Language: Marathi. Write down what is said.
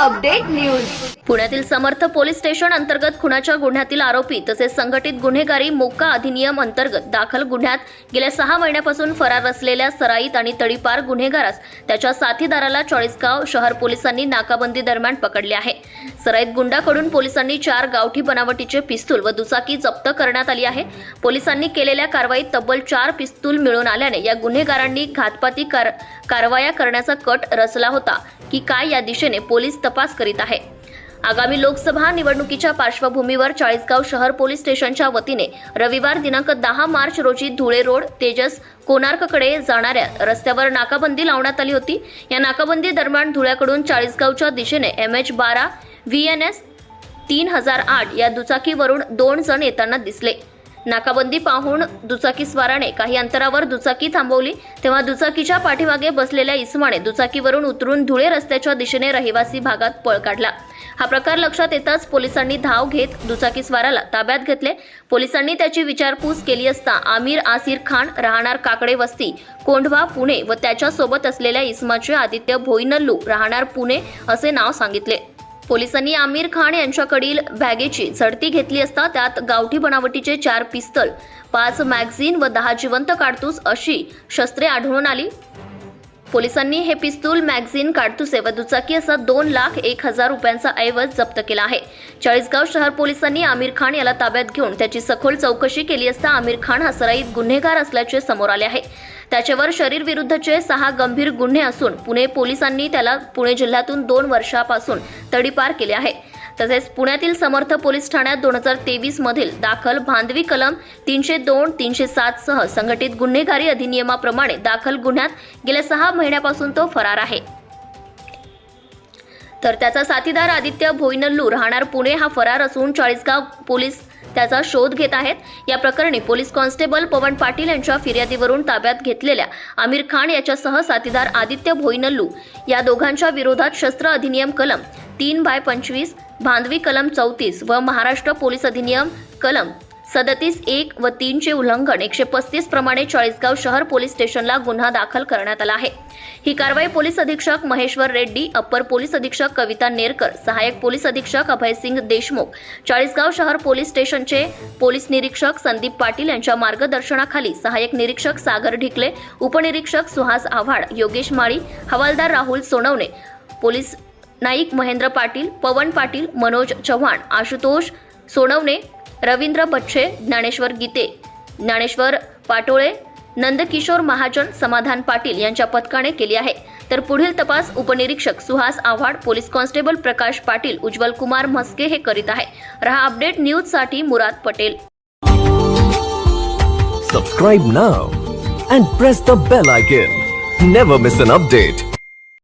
update news. पुण्यातील समर्थ पोलीस स्टेशन अंतर्गत खुनाच्या गुन्ह्यातील आरोपी तसेच संघटित गुन्हेगारी मोक्का अधिनियम अंतर्गत दाखल गुन्ह्यात गेल्या सहा महिन्यापासून फरार असलेल्या सराईत आणि तडीपार गुन्हेगारास त्याच्या साथीदाराला चाळीसगाव शहर पोलिसांनी नाकाबंदी दरम्यान पकडले आहे. सराईत गुंडाकडून पोलिसांनी चार गावठी बनावटीचे पिस्तूल व दुचाकी जप्त करण्यात आली आहे. पोलिसांनी केलेल्या कारवाईत तब्बल चार पिस्तूल मिळून आल्याने या गुन्हेगारांनी घातपाती कार कारवाया करण्याचा कट रचला होता की काय या दिशेने पोलीस तपास करीत आहे. आगामी लोकसभा निवडणुकीच्या पार्श्वभूमीवर चाळीसगाव शहर पोलीस स्टेशनच्या वतीने रविवार दिनांक दहा मार्च रोजी धुळे रोड तेजस कोणार्ककडे जाणाऱ्या रस्त्यावर नाकाबंदी लावण्यात आली होती. या नाकाबंदी दरम्यान धुळ्याकडून चाळीसगावच्या दिशेने एम एच बारा व्ही एन एस तीन हजार आठ या दुचाकीवरून दोन जण येताना दिसले. नाकाबंदी पाहून दुचाकीस्वाराने काही अंतरावर दुचाकी थांबवली. तेव्हा दुचाकीच्या पाठीमागे बसलेल्या इसमाने दुचाकीवरून उतरून धुळे रस्त्याच्या दिशेने रहिवासी भागात पळ काढला. हा प्रकार लक्षात येताच पोलिसांनी धाव घेत दुचाकीस्वाराला ताब्यात घेतले. पोलिसांनी त्याची विचारपूस केली असता आमिर आसिर खान राहणार काकडे वस्ती कोंढवा पुणे व त्याच्यासोबत असलेल्या इस्माचे आदित्य भोईनल्लू राहणार पुणे असे नाव सांगितले. पोलिसांनी आमिर खान यांच्याकडील बॅगेची झडती घेतली असता त्यात गावठी बनावटीचे चार पिस्तल पाच मॅगझिन व दहा जिवंत काडतूस अशी शस्त्रे आढळून आली. पोलिसांनी हे पिस्तूल मॅगझिन काडतुसे व दुचाकी असा दोन लाख एक हजार रुपयांचा ऐवज जप्त केला आहे. चाळीसगाव शहर पोलिसांनी आमिर खान याला ताब्यात घेऊन त्याची सखोल चौकशी केली असता आमिर खान हा सराईत गुन्हेगार असल्याचे समोर आले आहे. त्याच्यावर शरीर विरुद्धचे सहा गंभीर गुन्हे असून पुणे पोलिसांनी त्याला पुणे जिल्ह्यातून दोन वर्षापासून तडीपार केले आहे. तसेच पुण्यातील समर्थ पोलीस ठाण्यात दोन हजार तेवीस मधील दाखल भांदवी कलम तीनशे दोन तीनशे सात सह संघटित गुन्हेगारी अधिनियमाप्रमाणे दाखल गुन्ह्यात गेल्या सहा महिन्यापासून तो फरार आहे. तर त्याचा साथीदार आदित्य भोईनल्लू राहणार पुणे हा फरार असून चाळीसगाव पोलीस त्याचा शोध घेत आहेत. या प्रकरणी पोलीस कॉन्स्टेबल पवन पाटील यांच्या फिर्यादीवरून ताब्यात घेतलेल्या आमिर खान याच्यासह साथीदार आदित्य भोईनल्लू या दोघांच्या विरोधात शस्त्र अधिनियम कलम तीन बाय पंचवीस भांदवी कलम चौतीस व महाराष्ट्र पोलीस अधिनियम कलम सदतीस एक व तीनचे उल्लंघन एकशे पस्तीस प्रमाणे चाळीसगाव शहर पोलीस स्टेशनला गुन्हा दाखल करण्यात आला आहे. ही कारवाई पोलीस अधीक्षक महेश्वर रेड्डी अप्पर पोलीस अधीक्षक कविता नेरकर सहाय्यक पोलीस अधीक्षक अभयसिंग देशमुख चाळीसगाव शहर पोलीस स्टेशनचे पोलीस निरीक्षक संदीप पाटील यांच्या मार्गदर्शनाखाली सहाय्यक निरीक्षक सागर ढिकले उपनिरीक्षक सुहास आव्हाड योगेश माळी हवालदार राहुल सोनवणे पोलीस नाईक महेंद्र पाटील पवन पाटील मनोज चव्हाण आशुतोष सोनवणे रवींद्र बच्छे ज्ञानेश्वर गीते ज्ञानेश्वर पाटोळे नंदकिशोर महाजन समाधान पाटील यांच्या पथकाने केली आहे. तर पुढील तपास उपनिरीक्षक सुहास आव्हाड पोलीस कॉन्स्टेबल प्रकाश पाटील उज्ज्वल कुमार म्हस्के हे करीत आहे. रहा अपडेट न्यूजसाठी Murad Patel. Subscribe now and press the bell icon never miss an update